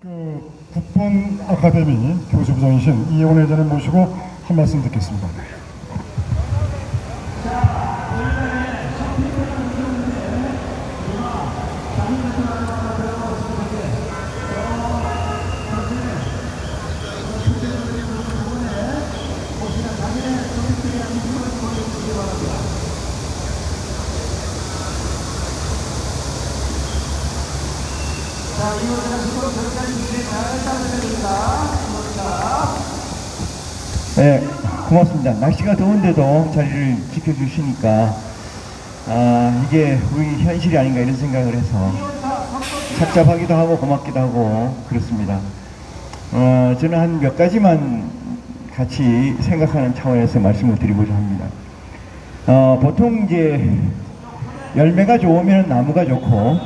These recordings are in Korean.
그 국본 아카데미 교수부장이신 이용원 회장을 모시고 한 말씀 듣겠습니다. 네, 고맙습니다. 날씨가 더운데도 자리를 지켜주시니까 아 이게 우리 현실이 아닌가 이런 생각을 해서 착잡하기도 하고 고맙기도 하고 그렇습니다. 어, 저는 한 몇 가지만 같이 생각하는 차원에서 말씀을 드리고자 합니다. 어, 보통 이제 열매가 좋으면 나무가 좋고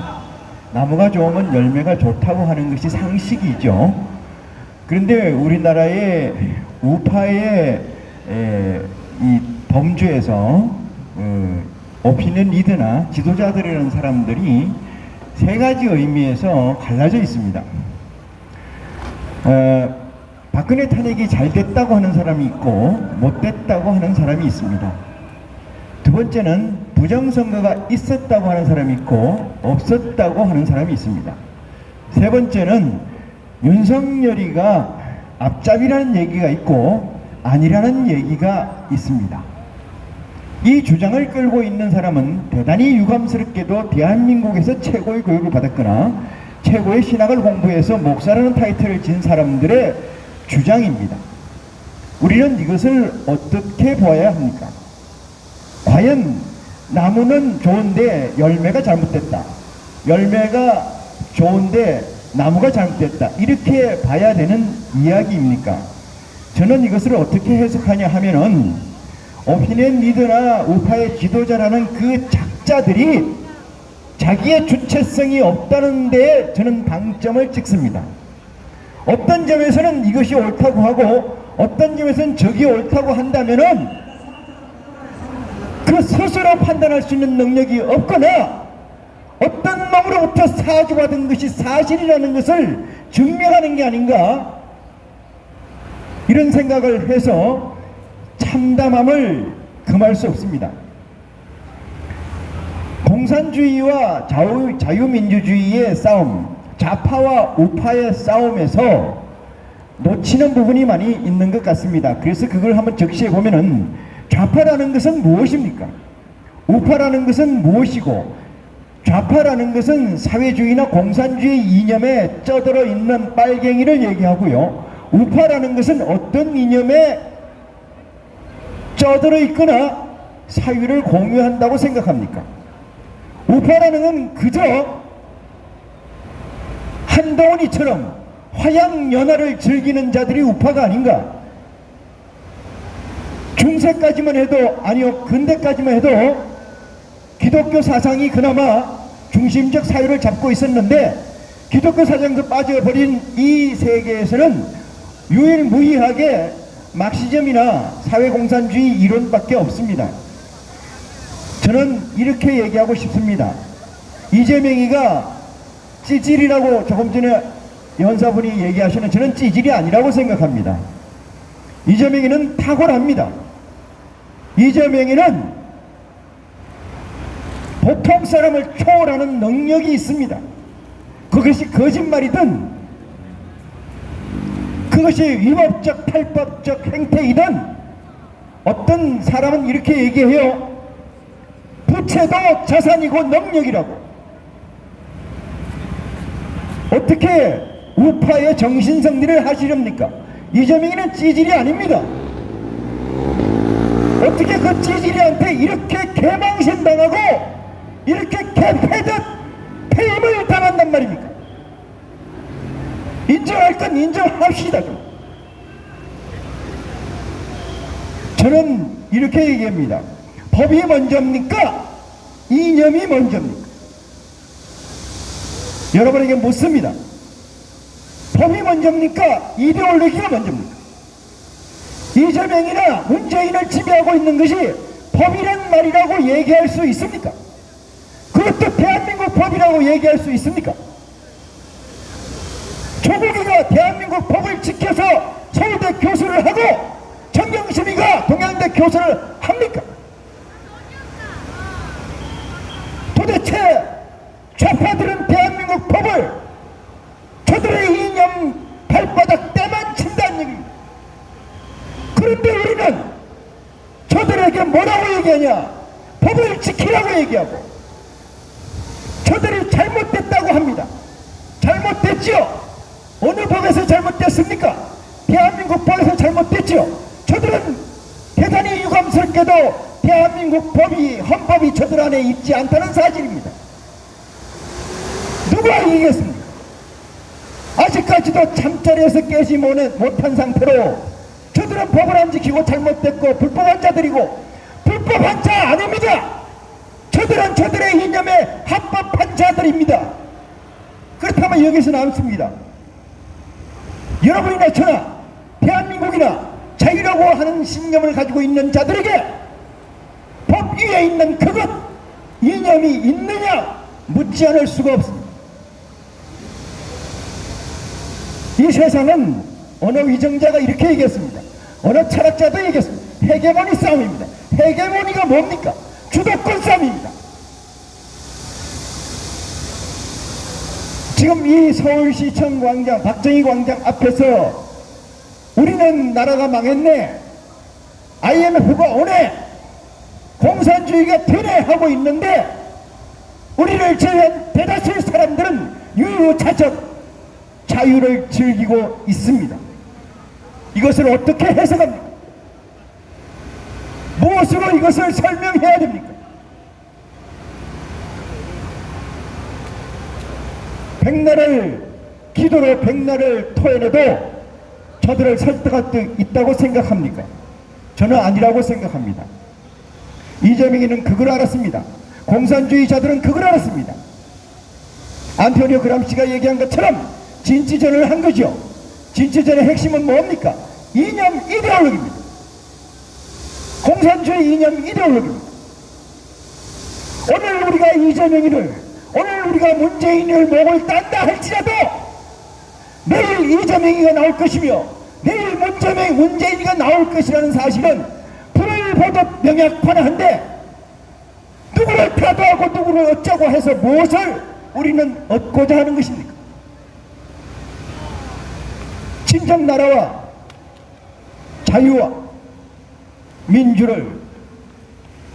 나무가 좋으면 열매가 좋다고 하는 것이 상식이죠. 그런데 우리나라의 우파의 에, 이 범주에서 어, 오피니언 리더나 지도자들이라는 사람들이 세 가지 의미에서 갈라져 있습니다. 어, 박근혜 탄핵이 잘 됐다고 하는 사람이 있고 못 됐다고 하는 사람이 있습니다. 두 번째는 부정선거가 있었다고 하는 사람이 있고 없었다고 하는 사람이 있습니다. 세 번째는 윤석열이가 앞잡이라는 얘기가 있고 아니라는 얘기가 있습니다. 이 주장을 끌고 있는 사람은 대단히 유감스럽게도 대한민국에서 최고의 교육을 받았거나 최고의 신학을 공부해서 목사라는 타이틀을 진 사람들의 주장입니다. 우리는 이것을 어떻게 보아야 합니까? 과연 나무는 좋은데 열매가 잘못됐다. 열매가 좋은데 나무가 잘못됐다. 이렇게 봐야 되는 이야기입니까? 저는 이것을 어떻게 해석하냐 하면은 오피니언 리더나 우파의 지도자라는 그 작자들이 자기의 주체성이 없다는 데에 저는 방점을 찍습니다. 어떤 점에서는 이것이 옳다고 하고 어떤 점에서는 저기 옳다고 한다면은 그 스스로 판단할 수 있는 능력이 없거나 어떤 놈으로부터 사주받은 것이 사실이라는 것을 증명하는 게 아닌가 이런 생각을 해서 참담함을 금할 수 없습니다. 공산주의와 자유, 자유민주주의의 싸움, 좌파와 우파의 싸움에서 놓치는 부분이 많이 있는 것 같습니다. 그래서 그걸 한번 적시해 보면은 좌파라는 것은 무엇입니까? 우파라는 것은 무엇이고 좌파라는 것은 사회주의나 공산주의 이념에 쩌들어 있는 빨갱이를 얘기하고요. 우파라는 것은 어떤 이념에 쩌들어 있거나 사유를 공유한다고 생각합니까? 우파라는 건 그저 한동훈이처럼 화양연화를 즐기는 자들이 우파가 아닌가? 중세까지만 해도 아니요 근대까지만 해도 기독교 사상이 그나마 중심적 사유를 잡고 있었는데 기독교 사상도 빠져버린 이 세계에서는 유일무이하게 막시즘이나 사회공산주의 이론밖에 없습니다. 저는 이렇게 얘기하고 싶습니다. 이재명이가 찌질이라고 조금 전에 연사분이 얘기하시는 저는 찌질이 아니라고 생각합니다. 이재명이는 탁월합니다. 이재명이는 보통 사람을 초월하는 능력이 있습니다. 그것이 거짓말이든 그것이 위법적 탈법적 행태이든 어떤 사람은 이렇게 얘기해요. 부채도 자산이고 능력이라고. 어떻게 우파의 정신승리를 하시렵니까? 이재명이는 찌질이 아닙니다. 어떻게 그 찌질이한테 이렇게 개망신당하고 이렇게 개패듯 폐임을 당한단 말입니까? 인정할 건 인정합시다 좀. 저는 이렇게 얘기합니다. 법이 먼저입니까? 이념이 먼저입니까? 여러분에게 묻습니다. 법이 먼저입니까? 이데올로기가 먼저입니까? 이재명이나 문재인을 지배하고 있는 것이 법이란 말이라고 얘기할 수 있습니까? 그것도 대한민국 법이라고 얘기할 수 있습니까? 총 조국이가 대한민국 법을 지켜서 서울대 교수를 하고 정경심이가 동양대 교수를 합니까? 도대체 좌파들은 대한민국 법을 저들의 이념 발바닥 때만 친다는 얘기입니다. 그런데 우리는 저들에게 뭐라고 얘기하냐? 법을 지키라고 얘기하고 저들이 잘못됐다고 합니다. 잘못됐지요? 어느 법에서 잘못됐습니까? 대한민국 법에서 잘못됐지요? 저들은 대단히 유감스럽게도 대한민국 법이 헌법이 저들 안에 있지 않다는 사실입니다. 누가 이기겠습니까? 아직까지도 잠자리에서 깨지 못한 상태로 저들은 법을 안 지키고 잘못됐고 불법한 자들이고 불법 한 자 아닙니다. 저들은 저들의 이념에 합법한 자들입니다. 그렇다면 여기서 남습니다. 여러분이나 저나 대한민국이나 자유라고 하는 신념을 가지고 있는 자들에게 법 위에 있는 그것 이념이 있느냐 묻지 않을 수가 없습니다. 이 세상은 어느 위정자가 이렇게 얘기했습니다. 어느 철학자도 얘기했습니다. 헤게모니 싸움입니다. 헤게모니가 뭡니까? 주도권 싸움입니다. 지금 이 서울시청 광장, 박정희 광장 앞에서 우리는 나라가 망했네. IMF가 오네. 공산주의가 되네 하고 있는데 우리를 제외한 대다수의 사람들은 유유자적 자유를 즐기고 있습니다. 이것을 어떻게 해석합니까? 무엇으로 이것을 설명해야 됩니까? 백날을 기도로 백날을 토해내도 저들을 설득할 수 있다고 생각합니까? 저는 아니라고 생각합니다. 이재명이는 그걸 알았습니다. 공산주의자들은 그걸 알았습니다. 안토니오 그람시가 얘기한 것처럼 진치전을 한 거죠. 진치전의 핵심은 뭡니까? 이념 이데올로기입니다. 공산주의 이념 이데올로기입니다. 오늘 우리가 이재명이를 오늘 우리가 문재인을 목을 딴다 할지라도 내일 이재명이가 나올 것이며 내일 문재명, 문재인이가 나올 것이라는 사실은 불을 보듯 명약관한데 누구를 패도하고 누구를 어쩌고 해서 무엇을 우리는 얻고자 하는 것입니까? 친정 나라와 자유와 민주를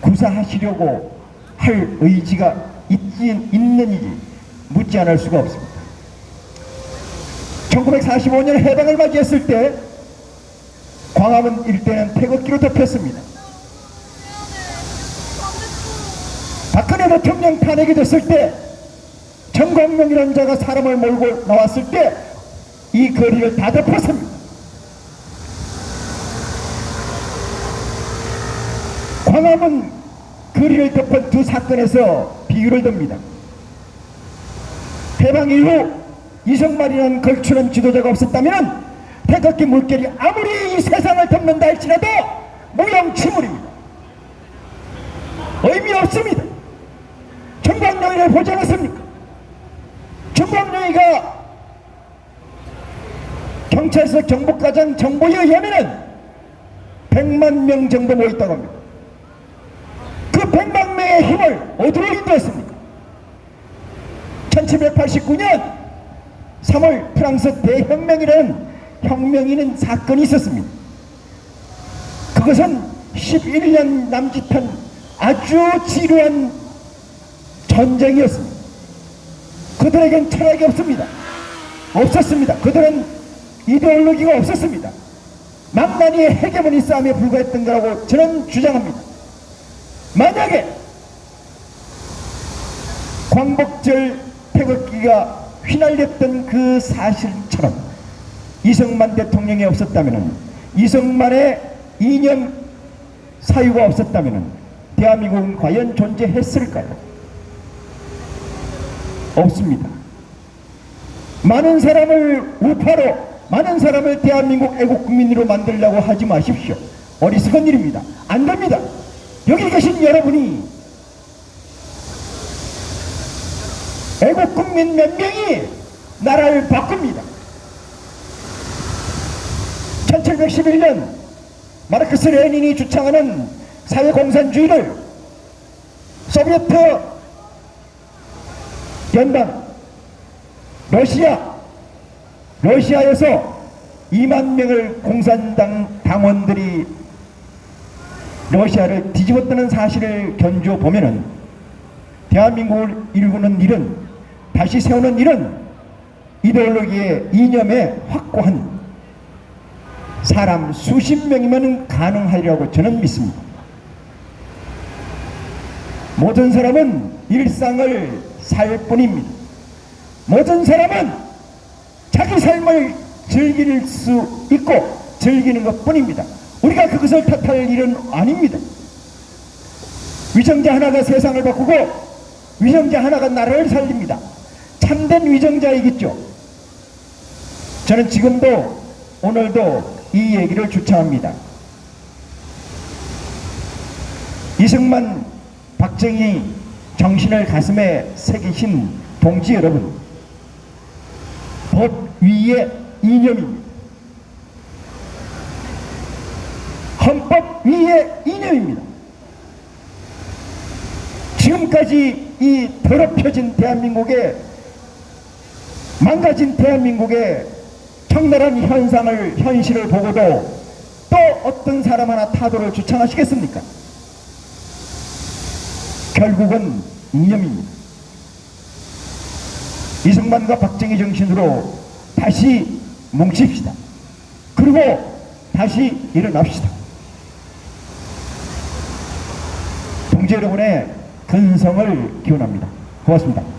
구사하시려고 할 의지가 있지, 있는지 묻지 않을 수가 없습니다. 1945년 해방을 맞이했을 때 광화문 일대는 태극기로 덮였습니다. 박근혜 대통령 탄핵이 됐을 때 정광명이라는 자가 사람을 몰고 나왔을 때 이 거리를 다 덮었습니다. 광화문 거리를 덮은 두 사건에서 비유를 듭니다. 해방 이후 이성만이라는 걸출한 지도자가 없었다면 태극기 물결이 아무리 이 세상을 덮는다 할지라도 무용치물입니다. 의미 없습니다. 정광영이를 보지 않았습니까? 정광영이가 경찰서 정보과장 의하면은 100만 명 정도 모였다고 합니다. 그 100만 명의 힘을 어디로 인도했습니까? 1789년 3월 프랑스 대혁명이라는 혁명이는 사건이 있었습니다. 그것은 11년 남짓한 아주 지루한 전쟁이었습니다. 그들에겐 철학이 없습니다. 없었습니다. 그들은 이데올로기가 없었습니다. 만만히의 헤게모니 싸움에 불과했던 거라고 저는 주장합니다. 만약에 광복절 태극기가 휘날렸던 그 사실처럼 이승만 대통령이 없었다면 이승만의 이념 사유가 없었다면 대한민국은 과연 존재했을까요? 없습니다. 많은 사람을 우파로 많은 사람을 대한민국 애국국민으로 만들려고 하지 마십시오. 어리석은 일입니다. 안 됩니다. 여기 계신 여러분이 애국 국민 몇 명이 나라를 바꿉니다. 1711년 마르크스 레닌이 주창하는 사회공산주의를 소비에트 연방 러시아 러시아에서 2만 명을 공산당 당원들이 러시아를 뒤집었다는 사실을 견주어 보면은 대한민국을 일구는 일은 다시 세우는 일은 이데올로기의 이념에 확고한 사람 수십 명이면 가능하리라고 저는 믿습니다. 모든 사람은 일상을 살 뿐입니다. 모든 사람은 자기 삶을 즐길 수 있고 즐기는 것 뿐입니다. 우리가 그것을 탓할 일은 아닙니다. 위정자 하나가 세상을 바꾸고 위정자 하나가 나라를 살립니다. 참된 위정자이겠죠. 저는 지금도 오늘도 이 얘기를 주창합니다. 이승만, 박정희 정신을 가슴에 새기신 동지 여러분, 법 위의 이념입니다. 헌법 위의 이념입니다. 지금까지 이 더럽혀진 대한민국의 망가진 대한민국의 청나란 현상을 현실을 보고도 또 어떤 사람 하나 타도를 주창하시겠습니까? 결국은 이념입니다. 이승만과 박정희 정신으로 다시 뭉칩시다. 그리고 다시 일어납시다. 동지 여러분의 근성을 기원합니다. 고맙습니다.